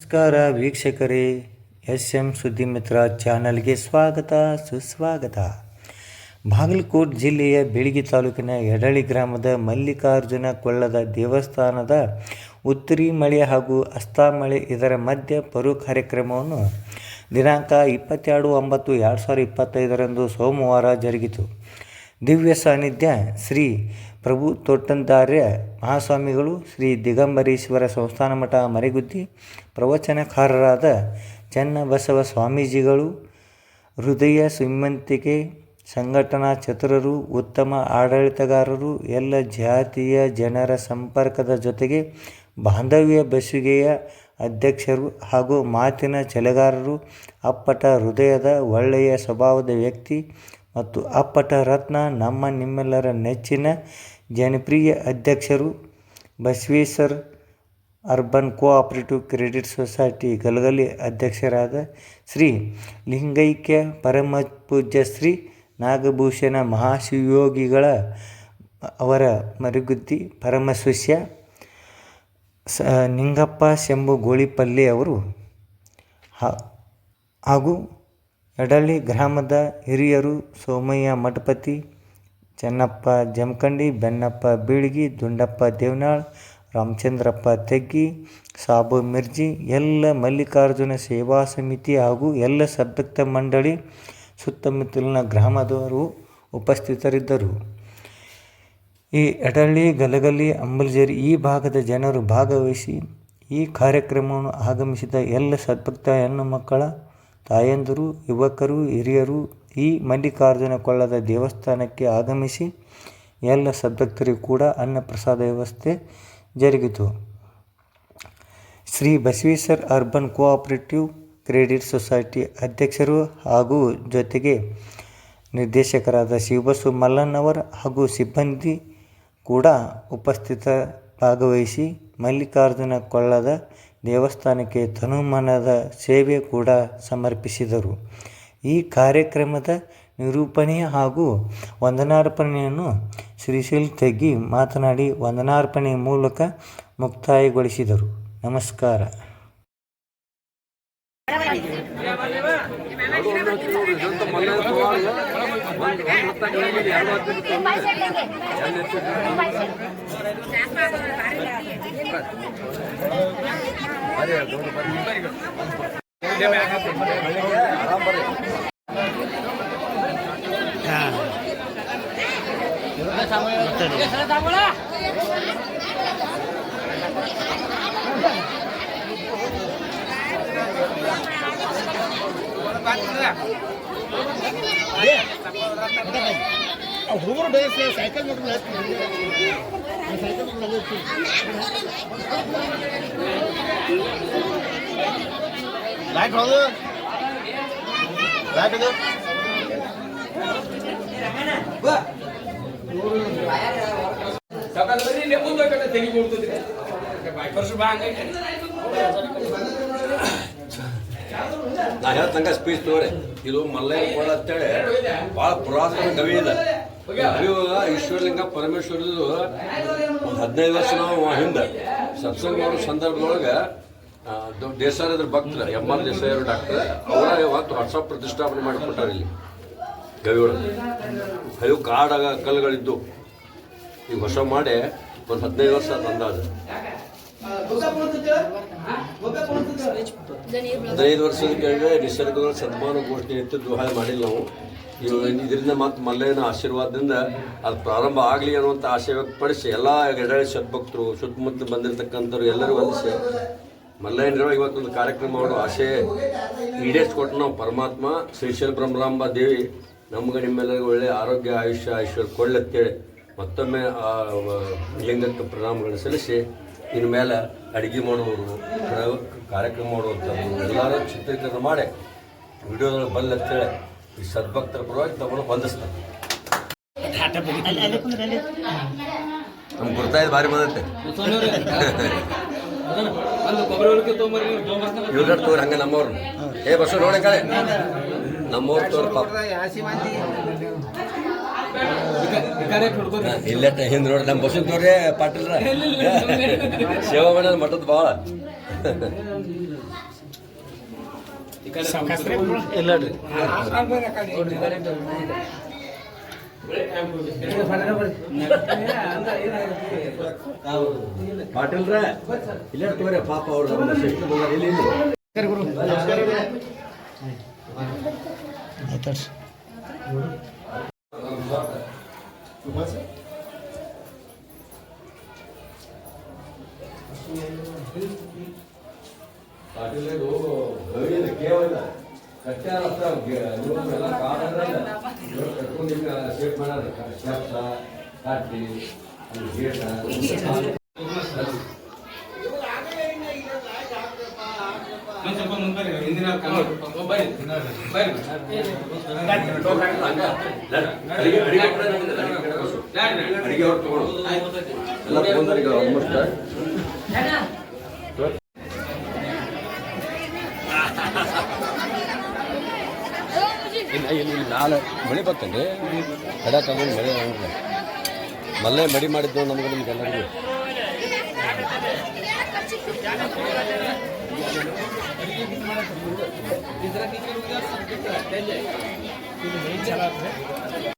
ನಮಸ್ಕಾರ ವೀಕ್ಷಕರೇ S M ಸುದ್ದಿಮಿತ್ರ ಚಾನಲ್ಗೆ ಸ್ವಾಗತ, ಸುಸ್ವಾಗತ. ಬಾಗಲಕೋಟ್ ಜಿಲ್ಲೆಯ ಬೆಳಗಿ ತಾಲೂಕಿನ ಎಡಳಿ ಗ್ರಾಮದ ಮಲ್ಲಿಕಾರ್ಜುನ ಕೊಳ್ಳದ ದೇವಸ್ಥಾನದ ಉತ್ತರಿ ಮಳೆ ಹಾಗೂ ಅಸ್ತಾಮಳೆ ಇದರ ಮಧ್ಯ ಪರು ಕಾರ್ಯಕ್ರಮವನ್ನು ದಿನಾಂಕ ಇಪ್ಪತ್ತೆರಡು ಒಂಬತ್ತು ಎರಡು ಸಾವಿರದ ಇಪ್ಪತ್ತೈದರಂದು ಸೋಮವಾರ ಜರುಗಿತು. ದಿವ್ಯ ಸಾನ್ನಿಧ್ಯ ಶ್ರೀ ಪ್ರಭು ತೋಟಂದಾರ್ಯ ಮಹಾಸ್ವಾಮಿಗಳು ಶ್ರೀ ದಿಗಂಬರೇಶ್ವರ ಸಂಸ್ಥಾನ ಮಠ ಮರೆಗುದ್ದಿ ಪ್ರವಚನಕಾರರಾದ ಚನ್ನಬಸವ ಸ್ವಾಮೀಜಿಗಳು, ಹೃದಯ ಶ್ರೀಮಂತಿಕೆ ಸಂಘಟನಾ ಚತುರರು ಉತ್ತಮ ಆಡಳಿತಗಾರರು, ಎಲ್ಲ ಜಾತಿಯ ಜನರ ಸಂಪರ್ಕದ ಜೊತೆಗೆ ಬಾಂಧವ್ಯ ಬೆಸುಗೆಯ ಅಧ್ಯಕ್ಷರು ಹಾಗೂ ಮಾತಿನ ಚಲೆಗಾರರು ಅಪ್ಪಟ ಹೃದಯದ ಒಳ್ಳೆಯ ಸ್ವಭಾವದ ವ್ಯಕ್ತಿ ಮತ್ತು ಅಪ್ಪಟ ರತ್ನ ನಮ್ಮ ನಿಮ್ಮೆಲ್ಲರ ನೆಚ್ಚಿನ ಜನಪ್ರಿಯ ಅಧ್ಯಕ್ಷರು Basaveshwar urban cooperative credit society Galagali ಅಧ್ಯಕ್ಷರಾದ ಶ್ರೀ ಲಿಂಗೈಕ್ಯ ಪರಮ ಪೂಜ್ಯ ಶ್ರೀ ನಾಗಭೂಷಣ ಮಹಾಶಿವಯೋಗಿಗಳ ಅವರ ಮರಿಗುದ್ದಿ ಪರಮಶಿಷ್ಯ ಸ, ನಿಂಗಪ್ಪ ಶಂಭು ಗೋಳಿಪಲ್ಲಿ ಅವರು ಹಾಗೂ ಎಡಳ್ಳಿ ಗ್ರಾಮದ ಹಿರಿಯರು ಸೋಮಯ್ಯ ಮಠಪತಿ, ಚೆನ್ನಪ್ಪ ಜಮಖಂಡಿ, ಬೆನ್ನಪ್ಪ ಬೀಳ್ಗಿ, ದುಂಡಪ್ಪ ದೇವನಾಳ್ ರಾಮಚಂದ್ರಪ್ಪ ತೆಗ್ಗಿ, ಸಾಬು ಮಿರ್ಜಿ, ಎಲ್ಲ ಮಲ್ಲಿಕಾರ್ಜುನ ಸೇವಾ ಸಮಿತಿ ಹಾಗೂ ಎಲ್ಲ ಸಭ್ಯಕ್ತ ಮಂಡಳಿ ಸುತ್ತಮುತ್ತಲಿನ ಗ್ರಾಮದವರು ಉಪಸ್ಥಿತರಿದ್ದರು. ಈ ಎಡಳ್ಳಿ ಗಲಗಲಿ ಅಂಬಲ್ಜೇರಿ ಈ ಭಾಗದ ಜನರು ಭಾಗವಹಿಸಿ ಈ ಕಾರ್ಯಕ್ರಮವನ್ನು ಆಗಮಿಸಿದ ಎಲ್ಲ ಸದ್ಭಕ್ತ ಹೆಣ್ಣು ಮಕ್ಕಳ ತಾಯಂದಿರು, ಯುವಕರು, ಹಿರಿಯರು ಈ ಮಲ್ಲಿಕಾರ್ಜುನ ಕೊಳ್ಳದ ದೇವಸ್ಥಾನಕ್ಕೆ ಆಗಮಿಸಿ ಎಲ್ಲ ಸದ್ಭಕ್ತರಿಗೂ ಕೂಡ ಅನ್ನ ಪ್ರಸಾದ ವ್ಯವಸ್ಥೆ ಜರುಗಿತು. Shri Basaveshwar urban cooperative credit society ಅಧ್ಯಕ್ಷರು ಹಾಗೂ ಜೊತೆಗೆ ನಿರ್ದೇಶಕರಾದ ಶಿವಬಸು ಮಲ್ಲಣ್ಣವರ್ ಹಾಗೂ ಸಿಬ್ಬಂದಿ ಕೂಡ ಉಪಸ್ಥಿತ ಭಾಗವಹಿಸಿ ಮಲ್ಲಿಕಾರ್ಜುನ ಕೊಳ್ಳದ ದೇವಸ್ಥಾನಕ್ಕೆ ತನುಮನದ ಸೇವೆ ಕೂಡ ಸಮರ್ಪಿಸಿದರು. ಈ ಕಾರ್ಯಕ್ರಮದ ನಿರೂಪಣೆ ಹಾಗೂ ವಂದನಾರ್ಪಣೆಯನ್ನು ಶ್ರೀಶೈಲ್ ತೆಗ್ಗಿ ಮಾತನಾಡಿ ವಂದನಾರ್ಪಣೆ ಮೂಲಕ ಮುಕ್ತಾಯಗೊಳಿಸಿದರು. ನಮಸ್ಕಾರ. ಹುಡುಗರು ಬೇಸ್ ಸೈಕಲ್ ಮಕ್ಕಳು ಸೈಕಲ್ ಮಕ್ಕಳು ಲೈಟ್ ಹೋದು ಲೈಟ್ ಅದು ಸಕಾಲ ಬರ್ರಿ ಇಲ್ಲೇ ಮುಂದೆ ಕಡೆ ತೆಗಿ ಕೊಡ್ತದ್ರಿ ವರ್ಷ ಬಾ ಹಂಗಾಗಿ ನಾ ಹೇಳ್ತಂಗ ಸ್ಪೀಚ್ ತಗೋರಿ ಇದು ಮಲ್ಲಯ್ಯ ಕೋಳ ಅಂತೇಳಿ ಭಾಳ ಪುರಾತನ ಕವಿ ಇದೆ. ಗವಿ ಈಶ್ವರಲಿಂಗ ಪರಮೇಶ್ವರದು ಒಂದು ಹದಿನೈದು ವರ್ಷ ನಾವು ಹಿಂದೆ. ಸತ್ಸಂಗ ಮಾಡೋ ಸಂದರ್ಭದೊಳಗೆ ದೇಸಾಯಿ ಭಕ್ತರ ಎಂ ಆರ್ ದೇಸಾಯಿ ಡಾಕ್ಟರ್, ಅವರ ಇವತ್ತು ಹೊಸ ಪ್ರತಿಷ್ಠಾಪನೆ ಮಾಡಿಕೊಟ್ಟಾರೆ ಇಲ್ಲಿ. ಗವಿ ಅಯ್ಯೋ ಕಾಡಾಗ ಕಲ್ಲುಗಳಿದ್ದು. ಈಗ ಹೊಸ ಮಾಡಿ ಒಂದು ಹದಿನೈದು ವರ್ಷ ಅದು ಅಂದಾಜು ಹದಿನೈದು ವರ್ಷದ ಕೆಳಗೆ ನಿಸರ್ಗದ ಸನ್ಮಾನ ಘೋಷಣೆ ಇತ್ತು ದುಹಾಯ ಮಾಡಿಲ್ಲ ನಾವು. ಇವಾಗ ಇದರಿಂದ ಮತ್ತು ಮಲ್ಲಯ್ಯನ ಆಶೀರ್ವಾದದಿಂದ ಅದು ಪ್ರಾರಂಭ ಆಗಲಿ ಅನ್ನುವಂಥ ಆಶಯ ವ್ಯಕ್ತಪಡಿಸಿ ಎಲ್ಲ ಗಡಾಳಿ ಸದ್ಭಕ್ತರು ಸುತ್ತಮುತ್ತ ಬಂದಿರತಕ್ಕಂಥವ್ರು ಎಲ್ಲರೂ ವಂದಿಸಿ ಮಲ್ಲಯ್ಯನರ ಇವತ್ತೊಂದು ಕಾರ್ಯಕ್ರಮ ಮಾಡೋ ಆಶೆ ಈಡೇರಿಸ್ಕೊಟ್ಟು ನಾವು ಪರಮಾತ್ಮ ಶ್ರೀಶೈಲ ಬ್ರಹ್ಮರಾಂಬ ದೇವಿ. ನಮ್ಗೆ ನಿಮ್ಮೆಲ್ಲರಿಗೂ ಒಳ್ಳೆಯ ಆರೋಗ್ಯ ಆಯುಷ್ಯ ಆಯುಷ್ಯ ಕೊಳ್ಳತ್ತೇಳಿ ಮತ್ತೊಮ್ಮೆ ಆ ಲಿಂಗಕ್ಕೆ ಪ್ರಣಾಮಗಳನ್ನು ಸಲ್ಲಿಸಿ ಇನ್ನು ಮೇಲೆ ಅಡುಗೆ ಮಾಡುವವರು ಪ್ರಯೋಗ ಕಾರ್ಯಕ್ರಮ ಮಾಡುವಂಥದ್ದು ಎಲ್ಲರೂ ಚಿತ್ರೀಕರಣ ಮಾಡಿ ವಿಡಿಯೋದೊಳಗೆ ಬಲ್ಲ ಅಂತೇಳಿ ಈ ಸದ್ಭಕ್ತರ ಪರವಾಗಿ ತಗೊಂಡು ಬಂದಿಸ್ತಾರೆ ನಮ್ಗೆ ಗುರ್ತಾಯ್ದು ಭಾರಿ ಬಂದೈತೆ. ಇವ್ರ ತೋರಿ ಹಂಗೆ ನಮ್ಮವ್ರು. ಏ ಬಸ್ ನೋಡಿ ಕಳೆ. ನಮ್ಮವ್ರು ತೋರ್ ಪಾಪ. ಇಲ್ಲ ಹಿಂದೆ ನೋಡ್ರಿ ನಮ್ಮ ಬಸ್ಸಿನ ತೋರಿ ಪಾಟೀಲ್ರ. ಸೇವಾ ಮಾಡೋದು ಮಠದ ಭಾಳ ಇಲ್ಲ ಪಾಟೀಲ್ರ ಇಲ್ಲೇ ತೋರಿ ಪಾಪ ಸಿಸ್ಟರ್ ಗುರು. ಇಲ್ಲಿ ಇಲ್ಲಿ ಪಾಟೀಲರು ಗವಿಯಿಂದ ಕೇವಲ ಕಟ್ಟ್ಯಾರ ಅಷ್ಟ ಎಲ್ಲ ಕಾಡಲ್ಲ ಕಟ್ಕೊಂಡು ಶೇಪ್ ಮಾಡ್ಯಾರ ಸ್ಟೆಪ್ಸ ಕಟ್ಟಿ ಅಲ್ಲಿ ಗೇಟ ಒಂದ್ ಸ್ವಲ್ಪ ಮುಂದೆ ಬರ್ರಿ ಹಿಂದಿನ ಕಾಲ ಬರ್ರಿ ಬರ್ರಿ ಅಡಿಗೆ ಅಡಿಗೆ ಕೂಡ ನಮ್ದು ಅಡಿಗೆ ಕಡೆ ಬಸ್ಸು. ಅಡಿಗೆ ಅವ್ರು ತಗೊಳ್ಳೋದು ಎಲ್ಲ ತಗೊಂಡ್ರೆ ಈಗ ಆಲ್ಮೋಸ್ಟ್ ಇಲ್ಲ ಇಲ್ಲಿ ಇಲ್ಲಿ ನಾಳೆ ಮಳೆ ಬರ್ತಂడి ಕಡೆ ತಗೊಂಡು ಮಳೆ ಅಂದ್ರೆ ಮಲ್ಲೆ ಮಡಿ ಮಾಡಿದ್ದು ನಮ್ಗೆ ನಿಮ್ಗೆಲ್ಲರಿಗೂ. ಕಾಗೆ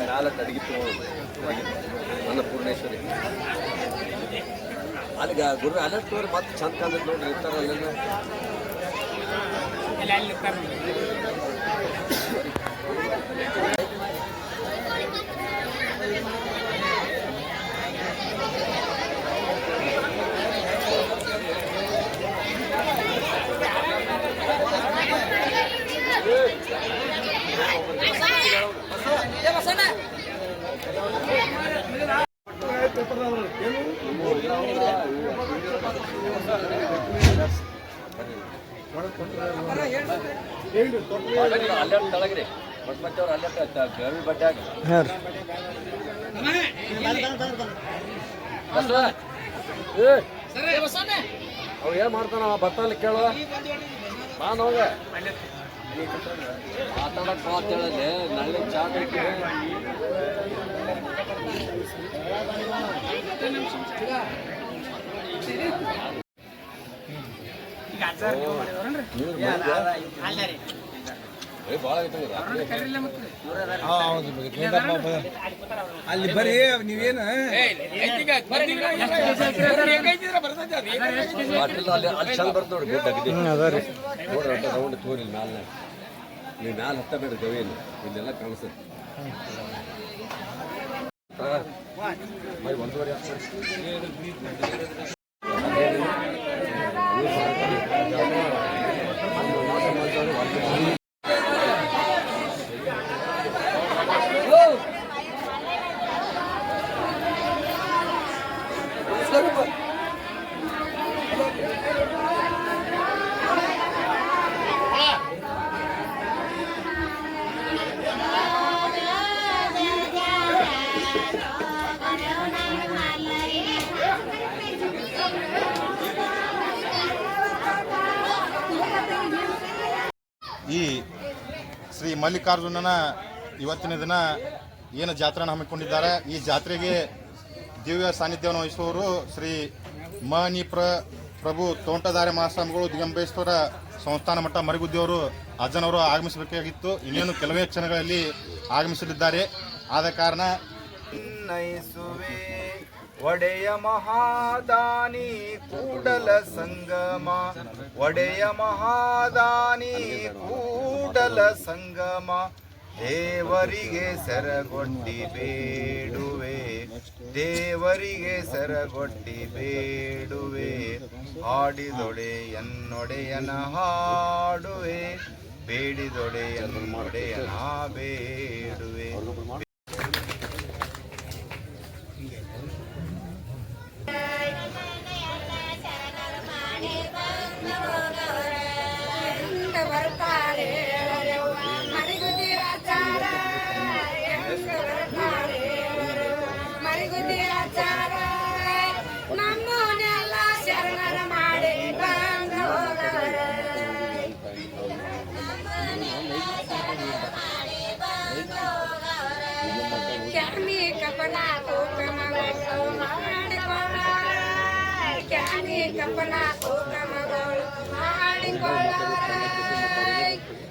ಮ್ಯಾಲೆ ಅಡಿಗೆ ತಗೊಂಡು ಅನ್ನಪೂರ್ಣೇಶ್ವರಿ ಅಲ್ಲಿಗ ಗುರು ಅಲರ್ಟ್ ತೋರಿ ಮತ್ತೆ ಚಂದ ಕಾಲದ ನೋಡ್ರಿ ಇರ್ತಾರ ಅಲ್ಲೆಲ್ಲ ಅಲ್ಲೇ ಅವ್ ಏನ್ ಮಾಡ್ತಾನ ಬತ್ತಲ್ಲಿ ಕೇಳು ಬಾ ನೋಗ ಮಾತಾಡಕ್ ಬಾ ಅಂತ ಹೇಳಿದ್ರೆ ಅಲ್ಲಿ ಬರೀ ನೀವೇನು ನೋಡ್ರಿ ತೋರಿ ಮ್ಯಾಲ ನೀವು ಮ್ಯಾಲ ಹತ್ತಬೇಡ್ರಿ ಗವಿಯಲ್ಲಿ ಇಲ್ಲೆಲ್ಲ ಕಾಣಿಸುತ್ತೆ ಬೈ ಒಂದೂವರೆ ಮಲ್ಲಿಕಾರ್ಜುನನ ಇವತ್ತಿನ ದಿನ ಏನು ಜಾತ್ರೆಯನ್ನು ಹಮ್ಮಿಕೊಂಡಿದ್ದಾರೆ, ಈ ಜಾತ್ರೆಗೆ ದಿವ್ಯ ಸಾನ್ನಿಧ್ಯವನ್ನು ವಹಿಸುವವರು ಶ್ರೀ ಮನಿಪ್ರ ಪ್ರಭು ತೋಂಟದಾರೆ ಮಹಾಸ್ವಾಮಿಗಳು ದಿಗಂಬೇಶ್ವರ ಸಂಸ್ಥಾನ ಮಟ್ಟ ಮರಿಗುದ್ದಿಯವರು, ಅಜ್ಜನವರು ಆಗಮಿಸಬೇಕಾಗಿತ್ತು. ಇನ್ನೇನು ಕೆಲವೇ ಕ್ಷಣಗಳಲ್ಲಿ ಆಗಮಿಸಲಿದ್ದಾರೆ. ಆದ ಕಾರಣ ಒಡೆಯ ಮಹಾದಾನಿ ಕೂಡಲ ಸಂಗಮ. ಒಡೆಯ ಮಹಾದಾನಿ ಕೂಡಲ ಸಂಗಮ. ದೇವರಿಗೆ ಸರಗೊಟ್ಟಿ ಬೇಡುವೆ. ದೇವರಿಗೆ ಸರಗೊಟ್ಟಿ ಬೇಡುವೆ. ಹಾಡಿದೊಡೆ ಎನ್ನೊಡೆಯನ ಹಾಡುವೆ. ಬೇಡಿದೊಡೆ ಎನ್ನೊಡೆಯನ ಬೇಡುವೆ. कपना कोकमवा महाड कोलार ज्ञानी कपना कोकमवा महाड कोलार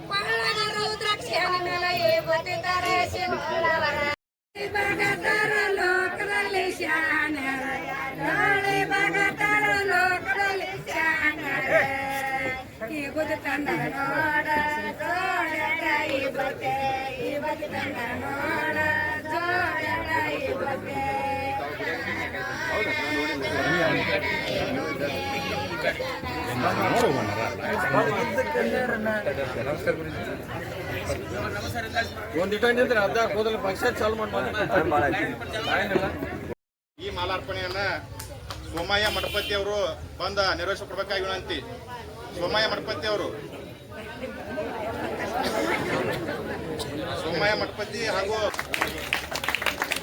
कोलार रुद्राक्ष मेला येवते तारे शिवलावर भगतर लोकरले शान लाळे भगतर लोकरले शान येवते तंदा नोड तोड ताई बते येवते तंदा नोड ಜೋಡಡ ಈ ಮಾಲಾರ್ಪಣೆಯನ್ನ ಸೋಮಯ್ಯ ಮಠಪತಿ ಅವರು ಬಂದ ನೆರವೇರಿಸಿಕೊಡ್ಬೇಕಾಗಿ ವಿನಂತಿ. ಸೋಮಯ್ಯ ಮಠಪತಿ ಅವರು. ಸೋಮಯ್ಯ ಮಠಪತಿ ಹಾಗೂ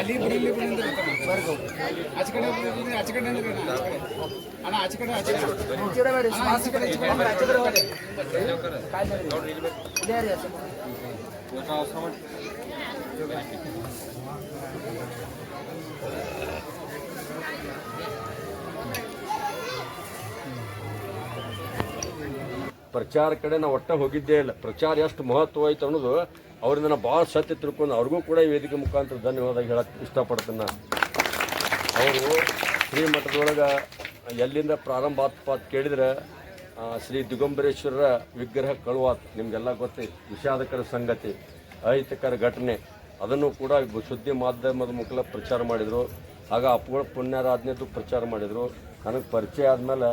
ಅಲ್ಲಿ ಬಿಡಿ ಇಲ್ಲಿ ಬಿಡಿ ಅಂದ್ರೆ ಬರ್ಗೋ ಆಚೆ ಕಡೆ ಬಿಡಿ, ಆಚೆ ಕಡೆ ಅಂದ್ರೆ ಅಣ್ಣ, ಆಚೆ ಕಡೆ ಅಣ್ಣ ಆಚೆ ಕಡೆ ಆಚೆ ಕಡೆ ಅಣ್ಣ, ಆಚೆ ಕಡೆ ಆಚೆ ಕಡೆ, ಆಚೆ ಕಡೆ ಹೋಗಿ. ಪ್ರಚಾರ ಕಡೆ ನಾವು ಒಟ್ಟ ಹೋಗಿದ್ದೇ ಇಲ್ಲ. ಪ್ರಚಾರ ಎಷ್ಟು ಮಹತ್ವ ಐತೆ ಅನ್ನೋದು ಅವರಿಂದ ನಾನು ಭಾಳ ಸತ್ಯ ತಿಳ್ಕೊಂಡು ಅವ್ರಿಗೂ ಕೂಡ ಈ ವೇದಿಕೆ ಮುಖಾಂತರ ಧನ್ಯವಾದ ಹೇಳಕ್ಕೆ ಇಷ್ಟಪಡ್ತೀನಿ ಅವರು ಶ್ರೀಮಠದೊಳಗೆ ಎಲ್ಲಿಂದ ಪ್ರಾರಂಭ ಕೇಳಿದ್ರೆ ಶ್ರೀ ದಿಗಂಬರೇಶ್ವರರ ವಿಗ್ರಹ ಕಳುವಾತ್. ನಿಮಗೆಲ್ಲ ಗೊತ್ತೈತಿ ವಿಷಾದಕರ ಸಂಗತಿ, ಅಹಿತಕರ ಘಟನೆ. ಅದನ್ನು ಕೂಡ ಸುದ್ದಿ ಮಾಧ್ಯಮದ ಮುಖಲ ಪ್ರಚಾರ ಮಾಡಿದರು. ಆಗ ಅಪ್ಪುಗಳ ಪುಣ್ಯಾರಾಧನೆದು ಪ್ರಚಾರ ಮಾಡಿದರು. ನನಗೆ ಪರಿಚಯ ಆದಮೇಲೆ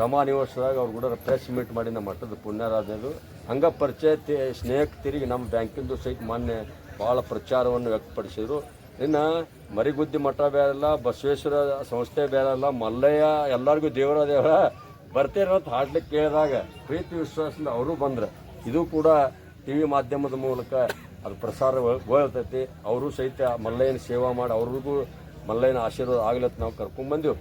ರಮಾ ನಿವಾಸದಾಗ ಅವ್ರು ಕೂಡ ಪ್ರೆಸ್ ಮೀಟ್ ಮಾಡಿ ನಮ್ಮ ಮಠದ ಪುಣ್ಯಾರಾಧನೆದು. ಹಂಗೆ ಪರಿಚಯ ಸ್ನೇಹಕ್ಕೆ ತಿರುಗಿ ನಮ್ಮ ಬ್ಯಾಂಕಿಂದು ಸಹಿತ ಮಾನ್ಯ ಭಾಳ ಪ್ರಚಾರವನ್ನು ವ್ಯಕ್ತಪಡಿಸಿದರು. ಇನ್ನು ಮರಿಗುದ್ದಿ ಮಠ ಬೇರೆಲ್ಲ, ಬಸವೇಶ್ವರ ಸಂಸ್ಥೆ ಬೇರೆಲ್ಲ, ಮಲ್ಲಯ್ಯ ಎಲ್ಲರಿಗೂ ದೇವರ ದೇವರ ಬರ್ತೀರ ಅಂತ ಹಾಡ್ಲಿಕ್ಕೆ ಕೇಳಿದಾಗ ಪ್ರೀತಿ ವಿಶ್ವಾಸದಿಂದ ಅವರು ಬಂದ್ರೆ. ಇದು ಕೂಡ ಟಿ ವಿ ಮಾಧ್ಯಮದ ಮೂಲಕ ಅದು ಪ್ರಸಾರಗೊಳ್ತೈತಿ ಅವರು ಸಹಿತ ಮಲ್ಲಯ್ಯನ ಸೇವಾ ಮಾಡಿ ಅವ್ರಿಗೂ ಮಲ್ಲಯ್ಯನ ಆಶೀರ್ವಾದ ಆಗ್ಲತ್ತ ನಾವು ಕರ್ಕೊಂಡ್ಬಂದೆವು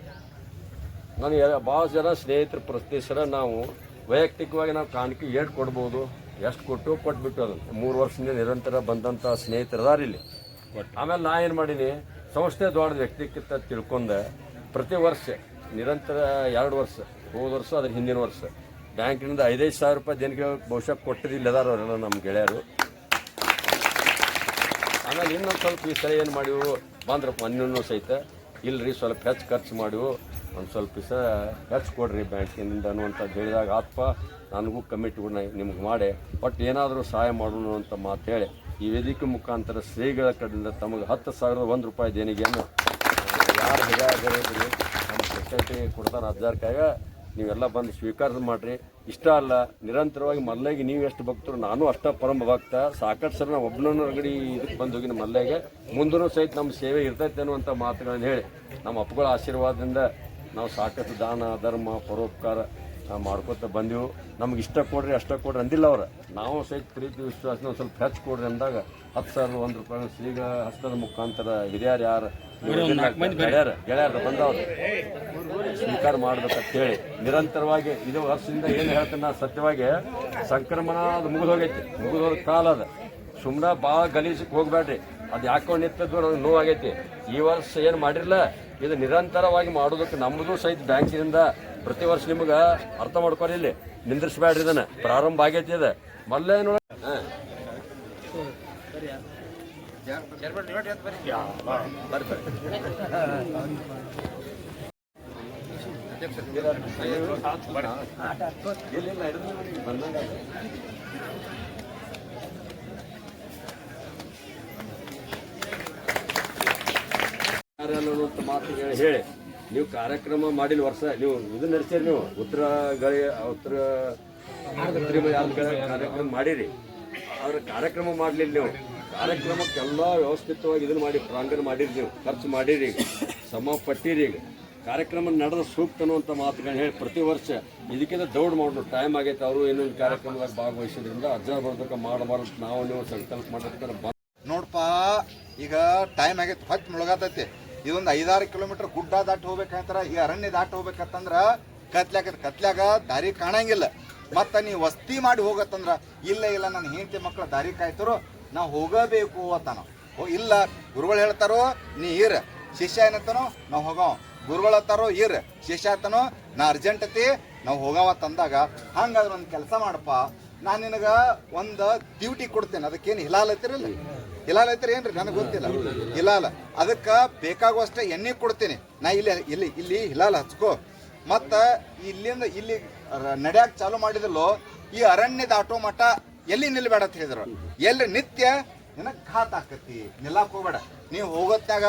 ನಾನು ಭಾಳ ಜನ ಸ್ನೇಹಿತರ ಪ್ರತಿಸರ ನಾವು ವೈಯಕ್ತಿಕವಾಗಿ ನಾವು ಕಾಣಿಕೆ ಏಟ್ ಕೊಡ್ಬೋದು. ಎಷ್ಟು ಕೊಟ್ಟು ಕೊಟ್ಬಿಟ್ಟು ಅದು ಮೂರು ವರ್ಷದಿಂದ ನಿರಂತರ ಬಂದಂಥ ಸ್ನೇಹಿತರು ಅದಾರ ಇಲ್ಲಿ. ಆಮೇಲೆ ನಾ ಏನು ಮಾಡೀನಿ, ಸಂಸ್ಥೆ ದೊಡ್ಡ ವ್ಯಕ್ತಿಕ್ಕಿಂತ ತಿಳ್ಕೊಂಡೆ, ಪ್ರತಿ ವರ್ಷ, ನಿರಂತರ ಎರಡು ವರ್ಷ ಹೋದ ವರ್ಷ, ಅದ್ರ ಹಿಂದಿನ ವರ್ಷ. ಬ್ಯಾಂಕಿನಿಂದ ಐದೈದು ಸಾವಿರ ರೂಪಾಯಿ ದೇಣಿಗೆ ಬಹುಶಃ ಕೊಟ್ಟಿದ್ದಿಲ್ಲ ಅವರೆಲ್ಲ ನಮ್ಮ ಗೆಳೆಯರು. ಆಮೇಲೆ ಇನ್ನೊಂದು ಸ್ವಲ್ಪ ಈ ಸಲ ಏನು ಮಾಡಿವು, ಬಂದ್ರಪ್ಪ ಮನ್ನೂ ಸಹಿತ. ಇಲ್ಲರಿ ಸ್ವಲ್ಪ ಹೆಚ್ಚು ಖರ್ಚು ಮಾಡಿವು. ಒಂದು ಸ್ವಲ್ಪ ದಿವಸ ಹೆಚ್ಚು ಕೊಡ್ರಿ ಬ್ಯಾಂಕಿನಿಂದ ಅನ್ನುವಂಥದ್ದು ಹೇಳಿದಾಗ ಆತ್ಪ ನನಗೂ ಕಮಿಟಿಗಳನ್ನ ನಿಮ್ಗೆ ಮಾಡಿ. ಬಟ್ ಏನಾದರೂ ಸಹಾಯ ಮಾಡೋಣ ಅಂತ ಮಾತು ಹೇಳಿ. ಈ ವೇದಿಕೆ ಮುಖಾಂತರ ಶ್ರೀಗಳ ಕಡೆಯಿಂದ ತಮಗೆ ಹತ್ತು ಸಾವಿರದ ಒಂದು ರೂಪಾಯಿ ದೇಣಿಗೆಯನ್ನು ಯಾರು ಹಿರಿಯರಿದ್ರು ನಮ್ಮ ಸೊಸೈಟಿ ಕೊಡ್ತಾರೆ ಅಜ್ಜಾರ್ಕಾಗ ಕಾಗ ನೀವೆಲ್ಲ ಬಂದು ಸ್ವೀಕಾರ ಮಾಡ್ರಿ. ಇಷ್ಟ ಅಲ್ಲ, ನಿರಂತರವಾಗಿ ಮಲ್ಲೆಗೆ ನೀವು ಎಷ್ಟು ಭಕ್ತರು, ನಾನು ಅಷ್ಟ ಪರಮ ಭಕ್ತ. ಸಾಕಷ್ಟು ಸರ್ ನಾವು ಒಬ್ಬನ ಅಂಗಡಿ ಇದಕ್ಕೆ ಬಂದು ಹೋಗಿ ನಮ್ಮ ಮಲ್ಲೆಗೆ. ಮುಂದೂ ಸಹಿತ ನಮ್ಮ ಸೇವೆ ಇರ್ತೈತೆ ಅನ್ನುವಂಥ ಮಾತುಗಳನ್ನು ಹೇಳಿ, ನಮ್ಮ ಅಪ್ಪಗಳ ಆಶೀರ್ವಾದದಿಂದ ನಾವು ಸಾಕಷ್ಟು ದಾನ, ಧರ್ಮ, ಪರೋಪಕಾರ ನಾವು ಮಾಡ್ಕೊತ ಬಂದೆವು. ನಮ್ಗೆ ಇಷ್ಟ ಕೊಡ್ರಿ ಅಷ್ಟ ಕೊಡ್ರಿ ಅಂದಿಲ್ಲ ಅವ್ರು. ನಾವು ಸಹಿತ ಪ್ರೀತಿ ವಿಶ್ವಾಸನ ಒಂದು ಸ್ವಲ್ಪ ಹೆಚ್ಚು ಕೊಡ್ರಿ ಅಂದಾಗ ಹತ್ತು ಸಾವಿರ ಒಂದು ರೂಪಾಯಿ ಸೀಗ ಹಸ್ತದ ಮುಖಾಂತರ ಹಿರಿಯರು ಯಾರು? ಗೆಳೆಯರು ಗೆಳೆಯರು ಬಂದವ್ರು. ಸ್ವೀಕಾರ ಮಾಡ್ಬೇಕಂತ ಹೇಳಿ. ನಿರಂತರವಾಗಿ ಇದು ವರ್ಷದಿಂದ ಏನು ಹೇಳ್ತೇನೆ ನಾ ಸತ್ಯವಾಗಿ ಸಂಕ್ರಮಣ ಅದು ಮುಗಿದೋಗೈತಿ ಮುಗಿದೋದ ಮುಗಿದು ಕಾಲ ಅದು. ಸುಮ್ಮನೆ ಭಾಳ ಗಲೀಜಕ್ಕೆ ಹೋಗ್ಬೇಡ್ರಿ ಅದು ಯಾಕೊಂಡು ನಿಂತದ್ದು ನನಗೆ ನೋವಾಗೈತಿ. ಈ ವರ್ಷ ಏನು ಮಾಡಿರಲ್ಲ ಇದು ನಿರಂತರವಾಗಿ ಮಾಡೋದಕ್ಕೆ ನಮ್ಮದು ಸಹಿತ ಬ್ಯಾಂಕಿನಿಂದ ಪ್ರತಿ ವರ್ಷ ನಿಮಗೆ ಅರ್ಥ ಮಾಡ್ಕೊರಿ ಇಲ್ಲಿ. ನಿಂದ್ರಿಸ್ಬೇಡ್ರಿ ಇದನ್ನು. ಪ್ರಾರಂಭ ಆಗೈತಿ ಇದು. ಮೊದಲೇ ನೋಡ ಹಾಂ. ಅನ್ನುವಂಥ ಮಾತು ಹೇಳಿ ನೀವು ಕಾರ್ಯಕ್ರಮ ಮಾಡಿಲ್ಲ ವರ್ಷ, ನೀವು ಇದು ನಡೆಸಿರಿ ನೀವು. ಉತ್ತರ ಗಳಿ ಉತ್ತರ ಕಾರ್ಯಕ್ರಮ ಮಾಡಿರಿ. ಆದ್ರೆ ಕಾರ್ಯಕ್ರಮ ಮಾಡಲಿಲ್ಲ ನೀವು. ಕಾರ್ಯಕ್ರಮಕ್ಕೆಲ್ಲ ವ್ಯವಸ್ಥಿತವಾಗಿ ಇದನ್ನು ಮಾಡಿ, ಪ್ರಾಂಗಣ ಮಾಡಿರಿ ನೀವು. ಖರ್ಚು ಮಾಡಿರಿ ಈಗ ಸಮ ಪಟ್ಟಿರಿ ಈಗ. ಕಾರ್ಯಕ್ರಮ ನಡೆದ ಸೂಕ್ತ ಅನ್ನುವಂಥ ಮಾತುಗಳನ್ನ ಹೇಳಿ, ಪ್ರತಿ ವರ್ಷ ಇದಕ್ಕಿಂತ ದೌಡ್ ಮಾಡೋದು ಟೈಮ್ ಆಗೈತೆ ಅವರು ಇನ್ನೊಂದು ಕಾರ್ಯಕ್ರಮದಾಗ ಭಾಗವಹಿಸೋದ್ರಿಂದ ಅಜ್ಜ ಬರ್ದಕ್ಕೆ ಮಾಡಬಾರ್ದು ನಾವು ನೀವು ಸಂಕಲ್ಪ ಮಾಡಿರ್ತಾರೆ. ನೋಡಪ್ಪ ಈಗ ಟೈಮ್ ಆಗೈತೆ ಹೊತ್ತು ಮುಳುಗಾತೈತಿ. ಇದೊಂದು ಐದಾರು ಕಿಲೋಮೀಟರ್ ಗುಡ್ಡ ದಾಟಿ ಹೋಗ್ಬೇಕಂತಾರ ಈ ಅರಣ್ಯ ದಾಟಿ ಹೋಗ್ಬೇಕಂತಂದ್ರ ಕತ್ಲಾಗ ಕತ್ಲಾಗ ದಾರಿ ಕಾಣಂಗಿಲ್ಲ. ಮತ್ತು ನೀವು ವಸ್ತಿ ಮಾಡಿ ಹೋಗತ್ತಂದ್ರ ಇಲ್ಲ ಇಲ್ಲ, ನನ್ನ ಹೆಂಡತಿ ಮಕ್ಕಳ ದಾರಿ ಕಾಯ್ತಾರೋ, ನಾವು ಹೋಗಬೇಕು ಅಂತಾನ ಓ, ಇಲ್ಲ, ಗುರುಗಳು ಹೇಳ್ತಾರೋ, ನೀ ಇರ. ಶಿಷ್ಯ ಏನತ್ತನೋ ನಾವು ಹೋಗೋ ಗುರುಗಳು ಹತ್ತಾರೋ ಇರ. ಶಿಷ್ಯ ಆತನೋ ನಾ ಅರ್ಜೆಂಟ್ ಐತಿ ನಾವು ಹೋಗವ ತಂದಾಗ ಹಂಗಾದ್ರೆ ಒಂದು ಕೆಲಸ ಮಾಡಪ್ಪ. ನಾನು ನಿನಗ ಒಂದು ಡ್ಯೂಟಿ ಕೊಡ್ತೇನೆ. ಅದಕ್ಕೇನು ಹಿಲಾಲ್ ಐತಿರಲ್ಲ? ಹಿಲಾಲ್ ಐತ್ರಿ ಏನ್ರಿ? ನನಗೆ ಗೊತ್ತಿಲ್ಲ. ಹಿಲಾಲ್ ಅದಕ್ಕೆ ಬೇಕಾಗುವಷ್ಟೇ ಎಣ್ಣೆ ಕೊಡ್ತೀನಿ. ನಾ ಇಲ್ಲಿ ಇಲ್ಲಿ ಇಲ್ಲಿ ಹಿಲಾಲ ಹಚ್ಕೋ. ಮತ್ತು ಇಲ್ಲಿಂದ ಇಲ್ಲಿ ನಡ್ಯಾಕ ಚಾಲು ಮಾಡಿದಲ್ಲೋ ಈ ಅರಣ್ಯದ ಆಟೋ ಮಠ ಎಲ್ಲಿ ನಿಲ್ಬೇಡ ಅಂತ ಹೇಳಿದ್ರು. ಎಲ್ಲಿ ನಿತ್ಯ ನಿನಗೆ ಘಾತ್ ಆಕತಿ, ನಿಲ್ಲಾಕ್ ಹೋಗ್ಬೇಡ. ನೀವು ಹೋಗೋತ್ನಾಗ